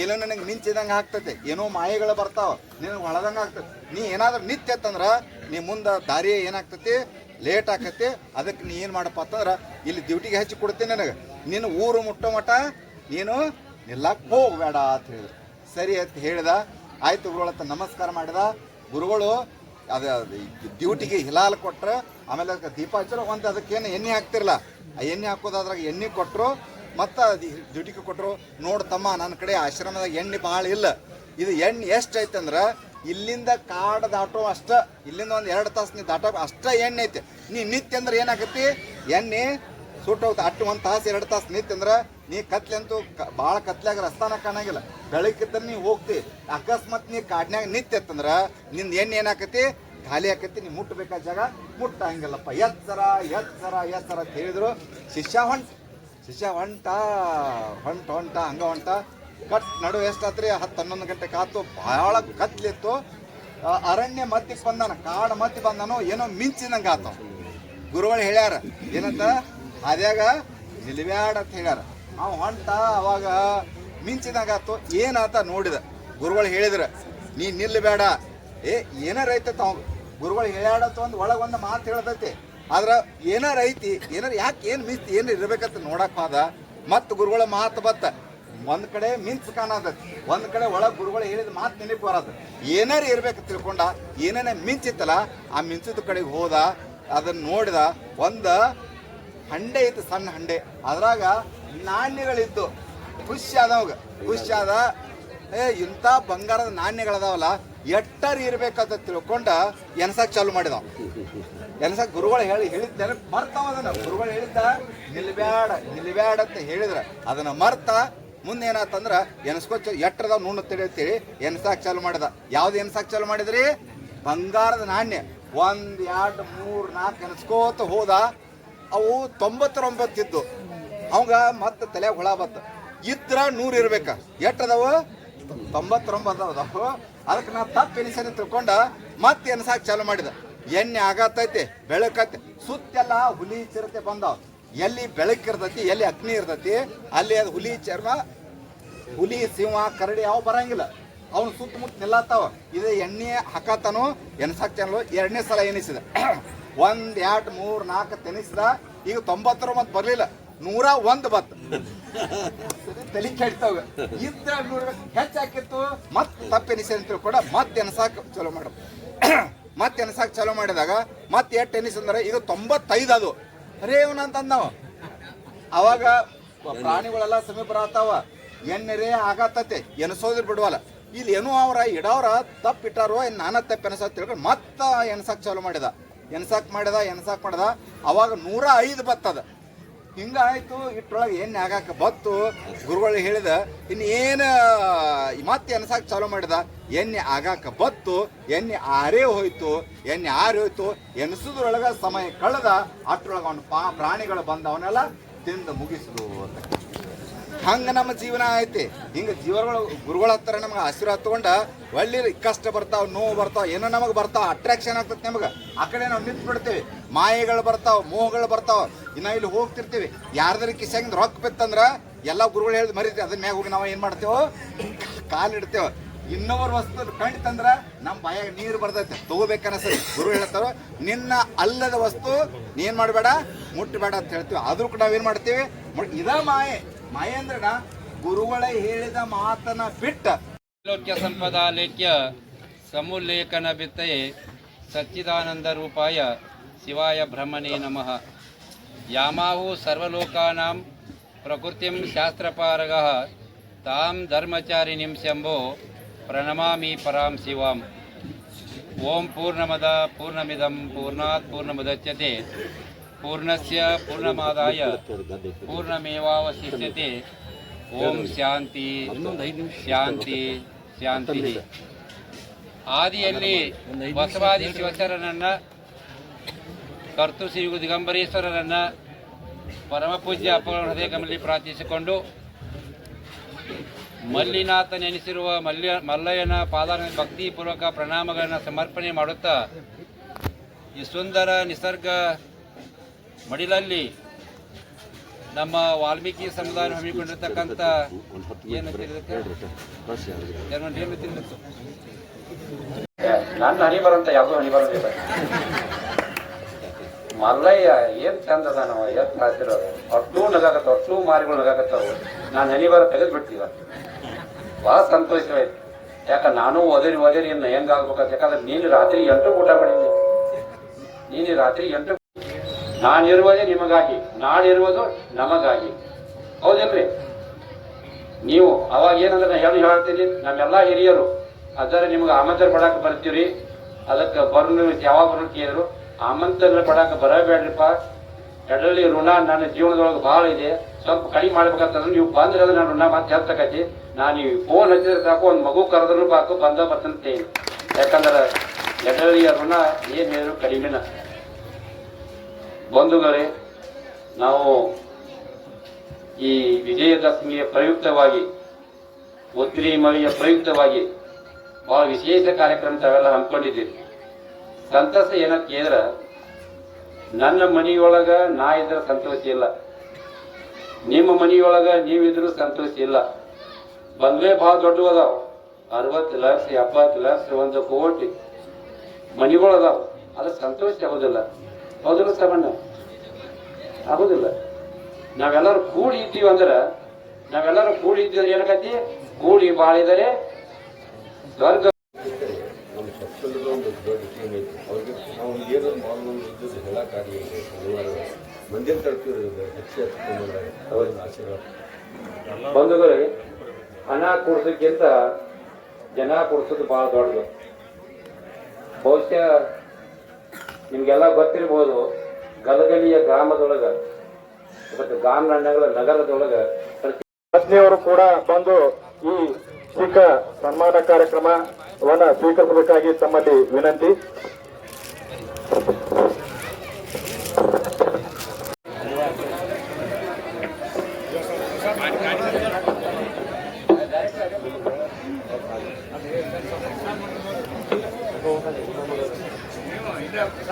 ಏನೋ ನನಗೆ ಮಿಂಚಿದಂಗೆ ಆಗ್ತೈತೆ. ಏನೋ ಮಾಯೆಗಳು ಬರ್ತಾವ. ನಿನಗೆ ಹೊಳದಂಗೆ ಆಗ್ತದೆ ನೀ ಏನಾದ್ರೂ ನಿತ್ಯ ಅಂತಂದ್ರ, ನೀ ಮುಂದೆ ದಾರಿ ಏನಾಗ್ತತಿ? ಲೇಟ್ ಆಕತ್ತೆ, ಅದಕ್ಕೆ ನೀ ಏನು ಮಾಡಪ್ಪ ಅಂತಂದ್ರೆ, ಇಲ್ಲಿ ಡ್ಯೂಟಿಗೆ ಹಚ್ಚಿ ಕೊಡ್ತೀನಿ ನನಗೆ. ನೀನು ಊರು ಮುಟ್ಟೋ ಮಠ ನೀನು ನಿಲ್ಲಕ್ಕೆ ಹೋಗಬೇಡ ಅಂತ ಹೇಳಿದ್ರು. ಸರಿ ಅಂತ ಹೇಳಿದ. ಆಯ್ತು ಗುರುಗಳತ್ತ ನಮಸ್ಕಾರ ಮಾಡಿದ. ಗುರುಗಳು ಅದ ಡ್ಯೂಟಿಗೆ ಹಿಲಾಲ್ ಕೊಟ್ರು, ಆಮೇಲೆ ಅದಕ್ಕೆ ದೀಪ ಹಚ್ಚರು ಒಂದು ಅದಕ್ಕೇನು ಎಣ್ಣೆ ಹಾಕ್ತಿರಲ್ಲ ಆ ಎಣ್ಣೆ ಹಾಕೋದಾದ್ರಾಗ ಎಣ್ಣೆ ಕೊಟ್ಟರು ಮತ್ತು ಡ್ಯೂಟಿಗೆ ಕೊಟ್ಟರು ನೋಡು ತಮ್ಮ ನನ್ನ ಕಡೆ ಆಶ್ರಮದಾಗ ಎಣ್ಣೆ ಭಾಳ ಇಲ್ಲ. ಇದು ಎಣ್ಣೆ ಎಷ್ಟು ಐತಂದ್ರೆ ಇಲ್ಲಿಂದ ಕಾಡು ದಾಟೋ ಅಷ್ಟ, ಇಲ್ಲಿಂದ ಒಂದು ಎರಡು ತಾಸು ನೀ ದಾಟ ಅಷ್ಟ ಎಣ್ಣೆ ಐತಿ. ನೀ ನಿತ್ಯ ಅಂದ್ರೆ ಏನಾಗತ್ತಿ? ಎಣ್ಣೆ ಸುಟ್ಟೋಗ್ತ ಅಟ್ಟು ಒಂದು ತಾಸು, ಎರಡು ತಾಸು ನಿತ್ಯ ಅಂದ್ರೆ ನೀ ಕತ್ಲಂತೂ ಭಾಳ ಕತ್ಲಾಗ ರಸ್ತಾನ ಕಾಣಂಗಿಲ್ಲ. ಬೆಳಕಿದ್ದರೆ ನೀ ಹೋಗ್ತಿ. ಅಕಸ್ಮಾತ್ ನೀ ಕಾಡ್ನ್ಯಾಗ ನಿತ್ಯ ಅಂತಂದ್ರೆ ನಿಂದ ಎಣ್ಣೆ ಏನಾಕತಿ ಖಾಲಿ ಆಕತಿ ನೀ ಮುಟ್ಟಬೇಕಾದ ಜಾಗ ಮುಟ್ಟಂಗಿಲ್ಲಪ್ಪ. ಎತ್ತರ ಎತ್ತರ ಎತ್ತರ ಅಂತ ಹೇಳಿದ್ರು. ಶಿಷ್ಯ ಹೊಂಟ ಶಿಷ್ಯ ಹೊಂಟ ಹೊಂಟ ಹೊಂಟ, ಹಂಗ ಹೊಂಟ. ಕಟ್ ನಡು ಎಷ್ಟಾತ್ರಿ ಹತ್ತು ಹನ್ನೊಂದು ಗಂಟೆ ಕಾತು. ಭಾಳ ಕತ್ಲಿತ್ತು. ಅರಣ್ಯ ಮತ್ತಿಗೆ ಬಂದಾನ, ಕಾಡ ಮತ್ತಿ ಬಂದಾನೋ ಏನೋ ಮಿಂಚಿನಂಗೆ ಆತ. ಗುರುಗಳು ಹೇಳ್ಯಾರ, ಏನಂತ? ಅದ್ಯಾಗ? ನಿಲ್ವ್ಯಾಡ ಅಂತ ಹೇಳ್ಯಾರ. ಅವ ಹೊಂಟ, ಅವಾಗ ಮಿಂಚಿನಂಗೆ ಆತು. ಏನಾತ ನೋಡಿದ. ಗುರುಗಳು ಹೇಳಿದ್ರ, ನೀ ನಿಲ್ಲಬೇಡ. ಏ ಏನಾರ ಐತೆ ತಾವ ಗುರುಗಳು ಹೇಳ್ಯಾಡತ್ತು ಒಂದು ಒಳಗೆ ಒಂದು ಮಾತು ಹೇಳ್ತೈತಿ. ಆದ್ರೆ ಏನಾರ ಐತಿ ಏನಾರ ಯಾಕೆ ಏನು ಮಿಂಚ್ ಏನು ಇರ್ಬೇಕಂತ ನೋಡಕ್ಕೆ ಹೋದ. ಮತ್ತು ಗುರುಗಳ ಮಾತು ಬತ್ತ. ಒಂದ್ ಕಡೆ ಮಿಂಚ್ ಕಾಣದ ಒಂದ್ ಕಡೆ ಒಳಗ್ ಗುರುಗಳು ಹೇಳಿದ ಮಾತು ನೆನಪು ಬರೋದು. ಏನಾರ ಇರ್ಬೇಕು ತಿಳ್ಕೊಂಡ, ಏನೇನ ಮಿಂಚಿತ್ತಲ್ಲ, ಆ ಮಿಂಚಿದ ಕಡೆಗೆ ಹೋದ ಅದನ್ನ ನೋಡಿದ, ಒಂದ ಹಂಡೆ ಇತ್ತು, ಸಣ್ಣ ಹಂಡೆ. ಅದ್ರಾಗ ನಾಣ್ಯಗಳಿತ್ತು ಖುಷಿ ಆದವಾಗ, ಖುಷಿ ಆದ, ಏ, ಇಂಥ ಬಂಗಾರದ ನಾಣ್ಯಗಳದಾವಲ್ಲ, ಎಟ್ಟರ್ ಇರ್ಬೇಕಂತ ತಿಳ್ಕೊಂಡ ಎನ್ಸಕ್ ಚಾಲು ಮಾಡಿದವ. ಎನ್ಸಕ್ ಗುರುಗಳು ಹೇಳಿ ಹೇಳಿದ್ದ ಅದನ್ನ. ಗುರುಗಳು ಹೇಳಿದ್ದ, ನಿಲ್ಬ್ಯಾಡ ನಿಲ್ಬ್ಯಾಡ ಅಂತ ಹೇಳಿದ್ರ, ಅದನ್ನ ಮರ್ತ ಮುಂದೆ ಏನಾತಂದ್ರೆ ಎನ್ಸ್ಕೊ ಎಟ್ಟರದ ನೂನ ತಿಳಿ ಅಂತೇಳಿ ಎನ್ಸಾಕ್ ಚಾಲು ಮಾಡಿದ. ಯಾವ್ದು ಎನ್ಸಾಕ್ ಚಾಲು ಮಾಡಿದ್ರಿ? ಬಂಗಾರದ ನಾಣ್ಯ. ಒಂದ್, ಎರಡು, ಮೂರು, ನಾಲ್ಕು ಎನ್ಸ್ಕೋತ ಹೋದ. ಅವು ತೊಂಬತ್ತೊಂಬತ್ತಿದ್ದು. ಅವಾಗ ಮತ್ತೆ ತಲೆ ಹುಳ ಬತ್ತ. ಇದ್ರ ನೂರ್ ಇರ್ಬೇಕ. ಎಟ್ಟದವ ತೊಂಬತ್ತೊಂಬತ್ತು ಅದಾವ. ಅದಕ್ಕೆ ನಾ ತಪ್ಪು ಎನಿಸನೆ ತಿಳ್ಕೊಂಡ ಮತ್ತೆ ಎನ್ಸಾಕ್ ಚಾಲು ಮಾಡಿದ. ಎಣ್ಣೆ ಆಗತ್ತೈತಿ ಬೆಳಕತ್ತೆ. ಸುತ್ತೆಲ್ಲ ಹುಲಿ ಚಿರತೆ ಬಂದಾವ. ಎಲ್ಲಿ ಬೆಳಕಿರ್ತೈತಿ ಎಲ್ಲಿ ಅಗ್ನಿ ಇರ್ತೈತಿ, ಅಲ್ಲಿ ಅದು ಹುಲಿ ಚರ್ಮ ಹುಲಿ, ಸಿಂಹ, ಕರಡಿ ಯಾವ ಬರಂಗಿಲ್ಲ. ಅವನು ಸುತ್ತಮುತ್ತ ನಿಲ್ಲತ್ತಾವ. ಇದು ಎಣ್ಣೆ ಹಾಕತ್ತಾನು ಎನ್ಸಾಕ್ ಚಾನಲ್ ಎರಡನೇ ಸಲ ಎನಿಸಿದ ಒಂದ್, ಎರಡು, ಮೂರ್, ನಾಲ್ಕು ತೆನಿಸಿದ ಈಗ ತೊಂಬತ್ತರ ಮತ್ತೆ ಬರ್ಲಿಲ್ಲ. ನೂರ ಒಂದು ಬತ್ ತಲಿ ಕೆಡ್ತಾವ. ಇದ್ರ ಹೆಚ್ಚಾಕಿತ್ತು ಮತ್ ತಪ್ಪು ಎನಿಸಿ ಅಂತ ಕೂಡ ಮತ್ತೆ ಎನ್ಸಾಕ್ ಚಲೋ ಮಾಡ. ಮತ್ತೆ ಎನ್ಸಾಕ್ ಚಲೋ ಮಾಡಿದಾಗ ಮತ್ತೆ ಎಷ್ಟು ಎನಿಸ್ ಅಂದ್ರೆ ಈಗ ತೊಂಬತ್ತೈದು ಅದು. ಅರೇ ನಾವು ಅವಾಗ ಪ್ರಾಣಿಗಳೆಲ್ಲ ಸಮೀಪ ಬರತ್ತಾವ. ಎಣ್ಣೆರೇ ಆಗತ್ತತೆ, ಎನಸೋದ್ರ ಬಿಡುವಲ್ಲ. ಇಲ್ಲಿ ಏನೋ ಅವ್ರ, ಇಡವ್ರ ತಪ್ಪು ಇಟ್ಟಾರೋ ಏನ್ ನಾನ ತಪ್ಪು ಎನಸ ತಿಳ್ಕೊಂಡು ಮತ್ತೆ ಎನ್ಸಾಕ್ ಚಾಲು ಮಾಡಿದ. ಎನ್ಸಾಕ್ ಮಾಡಿದ ಎನ್ಸಾಕ್ ಮಾಡಿದ. ಅವಾಗ ನೂರ ಐದು ಬತ್ತದ. ಹಿಂಗಾಯ್ತು, ಇಟ್ರೊಳಗೆ ಎಣ್ಣೆ ಆಗಾಕ ಬತ್ತು. ಗುರುಗಳು ಹೇಳಿದ, ಇನ್ನೇನು, ಮತ್ತೆ ಎನ್ಸಾಕ್ ಚಾಲು ಮಾಡಿದ. ಎಣ್ಣೆ ಆಗಾಕ ಬತ್ತು, ಎಣ್ಣೆ ಆರೇ ಹೋಯ್ತು, ಎಣ್ಣೆ ಆರಿ ಹೋಯ್ತು. ಎನ್ಸುದ್ರೊಳಗ ಸಮಯ ಕಳೆದ ಅಷ್ಟರೊಳಗೆ ಅವನು ಪಾ ಪ್ರಾಣಿಗಳು ಬಂದವನ್ನೆಲ್ಲ ತಿಂದು ಮುಗಿಸಿದು ಅಂತ. ಹಂಗ ನಮ್ಮ ಜೀವನ ಐತಿ. ಹಿಂಗೆ ಜೀವಗಳು ಗುರುಗಳ ಹತ್ರ ನಮ್ಗೆ ಆಶೀರ್ವಾದ ತಗೊಂಡ ಒಳ್ಳೆ ಕಷ್ಟ ಬರ್ತಾವೆ, ನೋವು ಬರ್ತಾವ, ಏನೋ ನಮಗೆ ಬರ್ತಾವೆ ಅಟ್ರಾಕ್ಷನ್ ಆಗ್ತದೆ ನಮಗೆ. ಆ ಕಡೆ ನಾವು ನಿಂತು ಬಿಡ್ತೇವೆ. ಮಾಯೆಗಳು ಬರ್ತಾವೆ, ಮೋಹಗಳು ಬರ್ತಾವೆ. ಇನ್ನ ಇಲ್ಲಿ ಹೋಗ್ತಿರ್ತೀವಿ. ಯಾರ್ದಾರ ಕಿಸಂಗ್ ರೊಕ್ಕ ಬಿತ್ತಂದ್ರೆ ಎಲ್ಲ ಗುರುಗಳು ಹೇಳಿದ್ ಮರಿತೀವಿ. ಅದನ್ನ ಮ್ಯಾಗ ಹೋಗಿ ನಾವು ಏನ್ ಮಾಡ್ತೇವೋ? ಕಾಲಿಡ್ತೇವೆ ಇನ್ನೊಬ್ಬರ ವಸ್ತು ಕಂಡಿತಂದ್ರ ನಮ್ಮ ಬಾಯಾಗ ನೀರು ಬರ್ತೈತೆ. ತಗೋಬೇಕನ್ನಿಸ್ತದೆ ಗುರು ಹೇಳ್ತಾರ, ನಿನ್ನ ಅಲ್ಲದ ವಸ್ತು ನೀನು ಮಾಡಬೇಡ ಮುಟ್ಟಬೇಡ ಅಂತ ಹೇಳ್ತೀವಿ. ಆದರೂ ಕೂಡ ನಾವೇನು ಮಾಡ್ತೀವಿ? ಇದ ಮಾಯೆ. ಮಾಯೆ ಗುರುಗಳ ಹೇಳಿದ ಮಾತನ ಬಿಟ್ಟ. ಲೋಕ್ಯ ಸಂಪದಾಲೇಖ್ಯ ಸಮುಲ್ಲೇಖನ ಬಿತ್ತಯೆ ಸಚ್ಚಿದಾನಂದ ರೂಪಾಯ ಶಿವಾಯ ಬ್ರಹ್ಮಣೇ ನಮಃ. ಯಾಮಾಹು ಸರ್ವಲೋಕಾನಾಂ ಪ್ರಕೃತಿಂ ಶಾಸ್ತ್ರಪಾರಗ ತಾಂ ಧರ್ಮಚಾರಿಣಿಂ ಶಂಭೋ ಪ್ರಣಮಾಮಿ ಪರಾಂ ಶಿವಾಂ. ಓಂ ಪೂರ್ಣಮದ ಪೂರ್ಣಮಿದಂ ಪೂರ್ಣಾತ್ ಪೂರ್ಣಮುದಚ್ಯತೆ. ಪೂರ್ಣಸ್ಯ ಪೂರ್ಣಮಾದಾಯ. ಪೂರ್ಣಮೇವಾವಶಿಷ್ಯತೆ. ಓಂ ಶಾಂತಿ. ಶಾಂತಿ. ಶಾಂತಿ. ಆದಿಯಲ್ಲಿ ಬಸವಾದಿ ಶಿವಚರನನ್ನ ಕರ್ತು ಶ್ರೀ ದಿಗಂಬರೇಶ್ವರರನ್ನ ಪರಮ ಪೂಜ್ಯ ಅಪ್ಪಗಳ ಹೃದಯ ಕಮಲಿ ಪ್ರಾರ್ಥಿಸಿಕೊಂಡು ಮಲ್ಲಿನಾಥ ನೆನೆಸಿರುವ ಮಲ್ಯ, ಮಲ್ಲಯ್ಯನ ಪಾದ ಭಕ್ತಿಪೂರ್ವಕ ಪ್ರಣಾಮಗಳನ್ನು ಸಮರ್ಪಣೆ ಮಾಡುತ್ತಾ, ಈ ಸುಂದರ ನಿಸರ್ಗ ಮಡಿಲಲ್ಲಿ ನಮ್ಮ ವಾಲ್ಮೀಕಿ ಸಮುದಾಯ ಹಮ್ಮಿಕೊಂಡಿರ್ತಕ್ಕಂಥ ಏನು ನನ್ನ ಹನಿ ಬರಂತ ಯಾವುದೋ ಹನಿ ಮಲ್ಲಯ್ಯ ಏನ್ ಚಂದ ಅದ ನಾವು ಎತ್ ಕಾಸಿರೋದು ಅಟ್ಲೂ ನಗಾಕತ್ತಾವ ಅಷ್ಟು ಮಾರಿಗಳು ನಗಾಕತ್ತಾವ ನಾನು ಹನಿ ಬರ ತೆಗೆದು ಬಿಡ್ತೀವ ಬಹಳ ಸಂತೋಷವಾಯ್ತು ಯಾಕ ನಾನು ಒದರಿ ಒದರಿ ಇನ್ನು ಹೆಂಗಾಗ್ಬೇಕಂತ ಯಾಕಂದ್ರೆ ನೀನು ರಾತ್ರಿ ಎಂಟು ಊಟ ಮಾಡಿದ್ದೆ. ನೀನು ರಾತ್ರಿ ಎಂಟು ನಾನಿರುವುದೇ ನಿಮಗಾಗಿ. ನಾಡಿರುವುದು ನಮಗಾಗಿ. ಹೌದೇನ್ರಿ? ನೀವು ಅವಾಗ ಏನಂದ್ರೆ ನಾನು ಹೇಳಿ ಹೇಳ್ತೀನಿ ನಮ್ಮೆಲ್ಲ ಹಿರಿಯರು, ಅದರ ನಿಮ್ಗೆ ಆಮಂತ್ರ ಪಡಾಕ ಬರ್ತೀವ್ರಿ ಅದಕ್ಕೆ ಬರ್ನು ಯಾವಾಗ ಬರೋಕೆ ಕೇಳಿದ್ರು, ಆಮಂತ್ರಣ ಪಡಾಕ ಬರಬೇಡ್ರಿಪ್ಪ. ಎಡಲಿ ಋಣ ನನ್ನ ಜೀವನದೊಳಗೆ ಭಾಳ ಇದೆ. ಸ್ವಲ್ಪ ಕಡಿಮೆ ಮಾಡ್ಬೇಕಂತಂದ್ರೆ ನೀವು ಬಂದ್ರೆ ಅಂದ್ರೆ ನನ್ನ ಋಣ ಮತ್ತೆ ಹೇಳ್ತಕ್ಕೈತಿ ನಾನು ಈ ಫೋನ್ ಹಚ್ಚಿದ್ರೆ ಸಾಕು, ಒಂದು ಮಗು ಕರೆದ್ರು ಸಾಕು, ಬಂದ ಬರ್ತಂತೆ ಯಾಕಂದ್ರೆ ಎಡಳಿಯ ಋಣ ಏನು ಹೇಳಿದ್ರು ಕಡಿಮೆನ. ಬಂಧುಗಳೇ, ನಾವು ಈ ವಿಜಯದಶಮಿಯ ಪ್ರಯುಕ್ತವಾಗಿ ಮಳೆಯ ಪ್ರಯುಕ್ತವಾಗಿ ಬಹಳ ವಿಶೇಷ ಕಾರ್ಯಕ್ರಮ ತಾವೆಲ್ಲ ಹಮ್ಮಿಕೊಂಡಿದ್ದೀವಿ ಸಂತಸ ಏನಕ್ಕೆ ಕೇಳಿದ್ರ ನನ್ನ ಮನೆಯೊಳಗ ನಾ ಇದ್ರೆ ಸಂತೋಷ ಇಲ್ಲ. ನಿಮ್ಮ ಮನೆಯೊಳಗ ನೀವಿದ್ರೂ ಸಂತೋಷ ಇಲ್ಲ. ಬಂದ್ವೇ ಭಾಳ ದೊಡ್ಡವು ಅದಾವ. ಅರವತ್ತು ಲಕ್ಷ, ಎಪ್ಪತ್ತು ಲಕ್ಷ, ಒಂದು ಕೋಟಿ ಮನೆಗಳು ಅದಾವ. ಅದ್ರ ಸಂತೋಷ ಆಗೋದಿಲ್ಲ. ಹೌದಿಲ್ಲ ತಗೊಂಡ. ಆಗೋದಿಲ್ಲ. ನಾವೆಲ್ಲರೂ ಕೂಡಿ ಇದ್ದೀವಿ ಅಂದ್ರೆ ನಾವೆಲ್ಲರೂ ಕೂಡಿ ಇದ್ದೀವಿ ಏನಕತಿ ಕೂಡಿ ಬಾಳಿದರೆ ನಮ್ಮ ಒಂದು ದೊಡ್ಡ ಟೀಮ್ ಐತಿ. ಅವ್ರಿಗೆ ನಾವು ಏನೊಂದು ಮಾಡೋದು ಇದ್ದದ್ದು ಹೇಳಕ್ಕಾಗಲಿಲ್ಲ ಅನಿವಾರ್ಯ ಮಂದಿರ ತರ್ತೀವಿ ಹೆಚ್ಚು ಹಚ್ಕೊಂಡ್ರೆ ಅವ್ರಿಗೆ ಆಶೀರ್ವಾದ. ಬಂಧುಗಳೇ ಹಣ ಕೊಡ್ಸೋಕ್ಕಿಂತ ಜನ ಕೊಡ್ಸೋದು ಬಹಳ ದೊಡ್ಡದು. ಬಹುಶಃ ನಿಮ್ಗೆಲ್ಲ ಗೊತ್ತಿರ್ಬೋದು ಗಲಗಲಿಯ ಗ್ರಾಮದೊಳಗ, ಮತ್ತು ಗಾಮನಗಳ ನಗರದೊಳಗ ಪ್ರತಿಯವರು ಕೂಡ ಬಂದು ಈ ಸಿಖ ಸನ್ಮಾನ ಕಾರ್ಯಕ್ರಮವನ್ನು ಸ್ವೀಕರಿಸಬೇಕಾಗಿ ತಮ್ಮಲ್ಲಿ ವಿನಂತಿ. Gracias.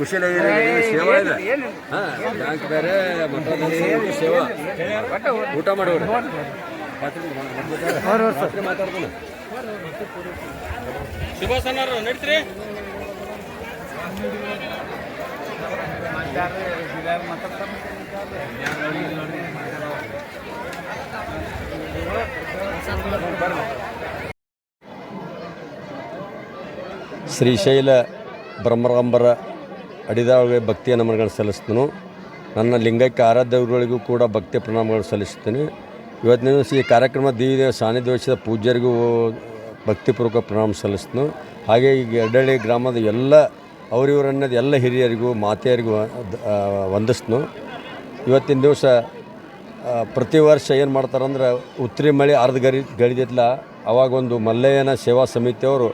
ಖುಷಿಯಾಗಿದೆ ಸೇವಾ ಇದೆ. ಹಾಂ ಬ್ಯಾಂಕ್ ಬೇರೆ ಮತ್ತೊಂದು ಸೇವಾ. ಊಟ ಮಾಡೋರು ರಾತ್ರಿ ನಡೀತ್ರಿ? ಶ್ರೀಶೈಲ ಬ್ರಹ್ಮರಂಬರ ಅಡಿದಾಳಿಗೆ ಭಕ್ತಿಯ ನಮನಗಳನ್ನು ಸಲ್ಲಿಸ್ತನು. ನನ್ನ ಲಿಂಗಕ್ಕೆ ಆರಾಧ್ಯಗಳಿಗೂ ಕೂಡ ಭಕ್ತಿ ಪ್ರಣಾಮಗಳು ಸಲ್ಲಿಸುತ್ತೇನೆ ಇವತ್ತಿನ ದಿವಸ ಈ ಕಾರ್ಯಕ್ರಮ ದಿವ್ಯ ಸಾನ್ನಿಧ್ಯ ವಹಿಸಿದ ಪೂಜ್ಯರಿಗೂ ಭಕ್ತಿಪೂರ್ವಕ ಪ್ರಣಾಮ ಸಲ್ಲಿಸ್ತನು. ಹಾಗೆ ಈ ಗಡ್ಡಳ್ಳಿ ಗ್ರಾಮದ ಎಲ್ಲ ಅವರಿವರನ್ನದ ಎಲ್ಲ ಹಿರಿಯರಿಗೂ, ಮಾತೆಯರಿಗೂ ವಂದಿಸ್ತು ಇವತ್ತಿನ ದಿವಸ ಪ್ರತಿ ವರ್ಷ ಏನು ಮಾಡ್ತಾರಂದ್ರೆ ಉತ್ತರಿ ಮಳೆ ಅರ್ಧ ಗರಿ ಅವಾಗ ಅವಾಗೊಂದು ಮಲ್ಲಯ್ಯನ ಸೇವಾ ಸಮಿತಿಯವರು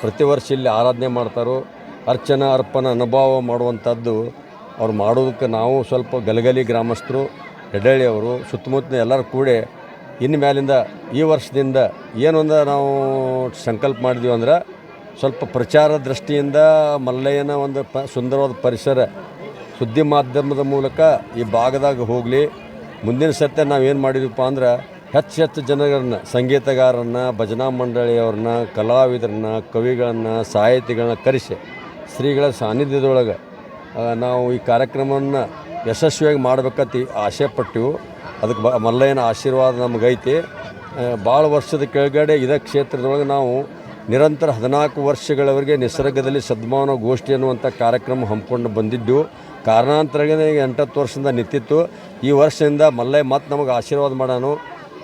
ಪ್ರತಿ ವರ್ಷ ಇಲ್ಲಿ ಆರಾಧನೆ ಮಾಡ್ತಾರೋ. ಅರ್ಚನ, ಅರ್ಪಣ, ಅನುಭವ ಮಾಡುವಂಥದ್ದು ಅವ್ರು ಮಾಡೋದಕ್ಕೆ ನಾವು ಸ್ವಲ್ಪ ಗಲಗಲಿ ಗ್ರಾಮಸ್ಥರು ಹೆಡಳ್ಳಿಯವರು ಸುತ್ತಮುತ್ತಲಿನ ಎಲ್ಲರೂ ಕೂಡಿ ಇನ್ನು ಮೇಲಿಂದ ಈ ವರ್ಷದಿಂದ ಏನೊಂದು ನಾವು ಸಂಕಲ್ಪ ಮಾಡಿದ್ವಿ ಅಂದ್ರೆ ಸ್ವಲ್ಪ ಪ್ರಚಾರ ದೃಷ್ಟಿಯಿಂದ ಮಲ್ಲಯ್ಯನ ಒಂದು ಪ ಸುಂದರವಾದ ಪರಿಸರ ಸುದ್ದಿ ಮಾಧ್ಯಮದ ಮೂಲಕ ಈ ಭಾಗದಾಗ ಹೋಗಲಿ. ಮುಂದಿನ ಸತ್ಯ ನಾವು ಏನು ಮಾಡಿದ್ವಪ್ಪ ಅಂದ್ರೆ ಹೆಚ್ಚು ಹೆಚ್ಚು ಜನಗಳನ್ನ ಸಂಗೀತಗಾರರನ್ನ ಭಜನಾ ಮಂಡಳಿಯವ್ರನ್ನ, ಕಲಾವಿದರನ್ನ, ಕವಿಗಳನ್ನ, ಸಾಹಿತಿಗಳನ್ನ ಕರೆಸಿ ಶ್ರೀಗಳ ಸಾನ್ನಿಧ್ಯದೊಳಗೆ ನಾವು ಈ ಕಾರ್ಯಕ್ರಮವನ್ನು ಯಶಸ್ವಿಯಾಗಿ ಮಾಡ್ಬೇಕಂತ ಆಸೆ ಪಟ್ಟಿವು. ಅದಕ್ಕೆ ಬ, ಮಲ್ಲಯ್ಯನ ಆಶೀರ್ವಾದ ನಮಗೈತಿ. ಭಾಳ ವರ್ಷದ ಕೆಳಗಡೆ ಇದೇ ಕ್ಷೇತ್ರದೊಳಗೆ ನಾವು ನಿರಂತರ ಹದಿನಾಲ್ಕು ವರ್ಷಗಳವರೆಗೆ ನಿಸರ್ಗದಲ್ಲಿ ಸದ್ಮಾನ ಗೋಷ್ಠಿ ಅನ್ನುವಂಥ ಕಾರ್ಯಕ್ರಮ ಹಮ್ಮಿಕೊಂಡು ಬಂದಿದ್ದು ಕಾರಣಾಂತರಗೇ ಎಂಟತ್ತು ವರ್ಷದಿಂದ ನಿಂತಿತ್ತು. ಈ ವರ್ಷದಿಂದ ಮಲ್ಲಯ್ಯ ಮತ್ತೆ ನಮಗೆ ಆಶೀರ್ವಾದ ಮಾಡೋಣ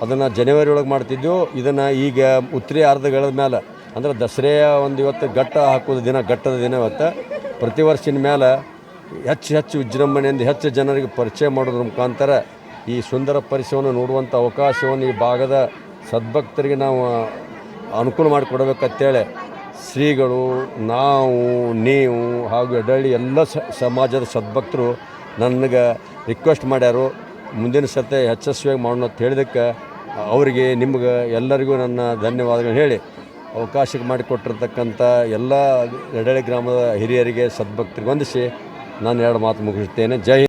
ಅದನ್ನು ಜನವರಿ ಒಳಗೆ ಮಾಡ್ತಿದ್ದೆವು. ಇದನ್ನು ಈಗ ಉತ್ತರಿ ಅರ್ಧಗಳ ಮೇಲೆ ಅಂದ್ರೆ ದಸರೆಯ ಒಂದು ಇವತ್ತು ಘಟ್ಟ ಹಾಕೋದು ದಿನ, ಘಟ್ಟದ ದಿನ ಇವತ್ತು. ಪ್ರತಿ ವರ್ಷದ ಮೇಲೆ ಹೆಚ್ಚು ಹೆಚ್ಚು ವಿಜೃಂಭಣೆಯಿಂದ ಹೆಚ್ಚು ಜನರಿಗೆ ಪರಿಚಯ ಮಾಡೋದ್ರ ಮುಖಾಂತರ ಈ ಸುಂದರ ಪರಿಸರವನ್ನು ನೋಡುವಂಥ ಅವಕಾಶವನ್ನು ಈ ಭಾಗದ ಸದ್ಭಕ್ತರಿಗೆ ನಾವು ಅನುಕೂಲ ಮಾಡಿಕೊಡ್ಬೇಕಂತೇಳಿ ಶ್ರೀಗಳು, ನಾವು, ನೀವು ಹಾಗೂ ಎಡಳ್ಳಿ ಎಲ್ಲ ಸಮಾಜದ ಸದ್ಭಕ್ತರು ನನಗೆ ರಿಕ್ವೆಸ್ಟ್ ಮಾಡ್ಯಾರು. ಮುಂದಿನ ಸತೆ ಯಶಸ್ವಿಯಾಗಿ ಮಾಡೋಣ ಅಂತ ಹೇಳಿದಕ್ಕೆ ಅವರಿಗೆ, ನಿಮ್ಗೆ ಎಲ್ಲರಿಗೂ ನನ್ನ ಧನ್ಯವಾದಗಳು ಹೇಳಿ. ಅವಕಾಶಕ್ಕೆ ಮಾಡಿಕೊಟ್ಟಿರ್ತಕ್ಕಂಥ ಎಲ್ಲ ಎಡಳೆ ಗ್ರಾಮದ ಹಿರಿಯರಿಗೆ ಸದ್ಭಕ್ತರಿಗೆ ವಂದಿಸಿ ನಾನು ಎರಡು ಮಾತು ಮುಗಿಸುತ್ತೇನೆ ಜೈ.